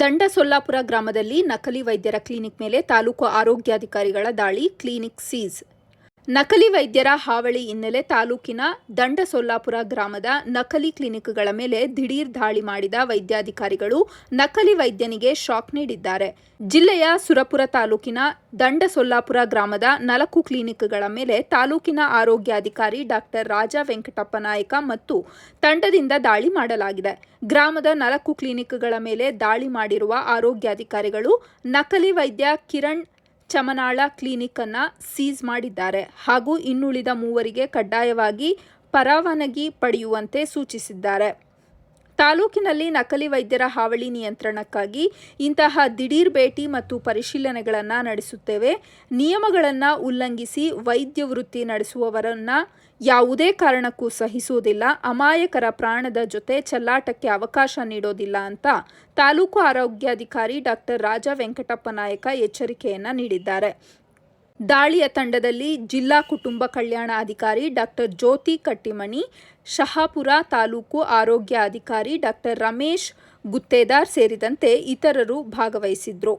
ದಂಡ ಸೊಲ್ಲಾಪುರ ಗ್ರಾಮದಲ್ಲಿ ನಕಲಿ ವೈದ್ಯರ ಕ್ಲಿನಿಕ್ ಮೇಲೆ ತಾಲೂಕು ಆರೋಗ್ಯಾಧಿಕಾರಿಗಳ ದಾಳಿ ಕ್ಲಿನಿಕ್ ಸೀಸ್ ನಕಲಿ ವೈದ್ಯರ ಹಾವಳಿ ಹಿನ್ನೆಲೆ ತಾಲೂಕಿನ ದಂಡಸೊಲ್ಲಾಪುರ ಗ್ರಾಮದ ನಕಲಿ ಕ್ಲಿನಿಕ್ಗಳ ಮೇಲೆ ದಿಢೀರ್ ದಾಳಿ ಮಾಡಿದ ವೈದ್ಯಾಧಿಕಾರಿಗಳು ನಕಲಿ ವೈದ್ಯನಿಗೆ ಶಾಕ್ ನೀಡಿದ್ದಾರೆ. ಜಿಲ್ಲೆಯ ಸುರಪುರ ತಾಲೂಕಿನ ದಂಡಸೊಲ್ಲಾಪುರ ಗ್ರಾಮದ ನಾಲ್ಕು ಕ್ಲಿನಿಕ್ಗಳ ಮೇಲೆ ತಾಲೂಕಿನ ಆರೋಗ್ಯಾಧಿಕಾರಿ ಡಾಕ್ಟರ್ ರಾಜಾ ವೆಂಕಟಪ್ಪ ನಾಯಕ ಮತ್ತು ತಂಡದಿಂದ ದಾಳಿ ಮಾಡಲಾಗಿದೆ. ಗ್ರಾಮದ ನಾಲ್ಕು ಕ್ಲಿನಿಕ್ಗಳ ಮೇಲೆ ದಾಳಿ ಮಾಡಿರುವ ಆರೋಗ್ಯಾಧಿಕಾರಿಗಳು ನಕಲಿ ವೈದ್ಯ ಕಿರಣ್ ಚಮನಾಳ ಕ್ಲಿನಿಕ್ ಅನ್ನ ಸೀಸ್ ಮಾಡಿದ್ದಾರೆ ಹಾಗೂ ಇನ್ನುಳಿದ ಮೂವರಿಗೆ ಕಡ್ಡಾಯವಾಗಿ ಪರವಾನಗಿ ಪಡೆಯುವಂತೆ ಸೂಚಿಸಿದ್ದಾರೆ. ತಾಲೂಕಿನಲ್ಲಿ ನಕಲಿ ವೈದ್ಯರ ಹಾವಳಿ ನಿಯಂತ್ರಣಕ್ಕಾಗಿ ಇಂತಹ ದಿಢೀರ್ ಭೇಟಿ ಮತ್ತು ಪರಿಶೀಲನೆಗಳನ್ನು ನಡೆಸುತ್ತೇವೆ. ನಿಯಮಗಳನ್ನು ಉಲ್ಲಂಘಿಸಿ ವೈದ್ಯ ವೃತ್ತಿ ನಡೆಸುವವರನ್ನು ಯಾವುದೇ ಕಾರಣಕ್ಕೂ ಸಹಿಸುವುದಿಲ್ಲ. ಅಮಾಯಕರ ಪ್ರಾಣದ ಜೊತೆ ಚೆಲ್ಲಾಟಕ್ಕೆ ಅವಕಾಶ ನೀಡೋದಿಲ್ಲ ಅಂತ ತಾಲೂಕು ಆರೋಗ್ಯಾಧಿಕಾರಿ ಡಾಕ್ಟರ್ ರಾಜ ವೆಂಕಟಪ್ಪ ನಾಯಕ ಎಚ್ಚರಿಕೆಯನ್ನು ನೀಡಿದ್ದಾರೆ. ದಾಳಿಯ ತಂಡದಲ್ಲಿ ಜಿಲ್ಲಾ ಕುಟುಂಬ ಕಲ್ಯಾಣ ಅಧಿಕಾರಿ ಡಾಕ್ಟರ್ ಜ್ಯೋತಿ ಕಟ್ಟಿಮಣಿ, ಶಹಾಪುರ ತಾಲೂಕು ಆರೋಗ್ಯ ಅಧಿಕಾರಿ ಡಾಕ್ಟರ್ ರಮೇಶ್ ಗುತ್ತೇದಾರ್ ಸೇರಿದಂತೆ ಇತರರು ಭಾಗವಹಿಸಿದ್ರು.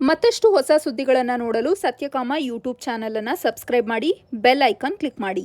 ಮತ್ತಷ್ಟು ಹೊಸ ಸುದ್ದಿಗಳನ್ನು ನೋಡಲು ಸತ್ಯಕಾಮ ಯೂಟ್ಯೂಬ್ ಚಾನೆಲ್ ಅನ್ನು ಸಬ್ಸ್ಕ್ರೈಬ್ ಮಾಡಿ ಬೆಲ್ ಐಕಾನ್ ಕ್ಲಿಕ್ ಮಾಡಿ.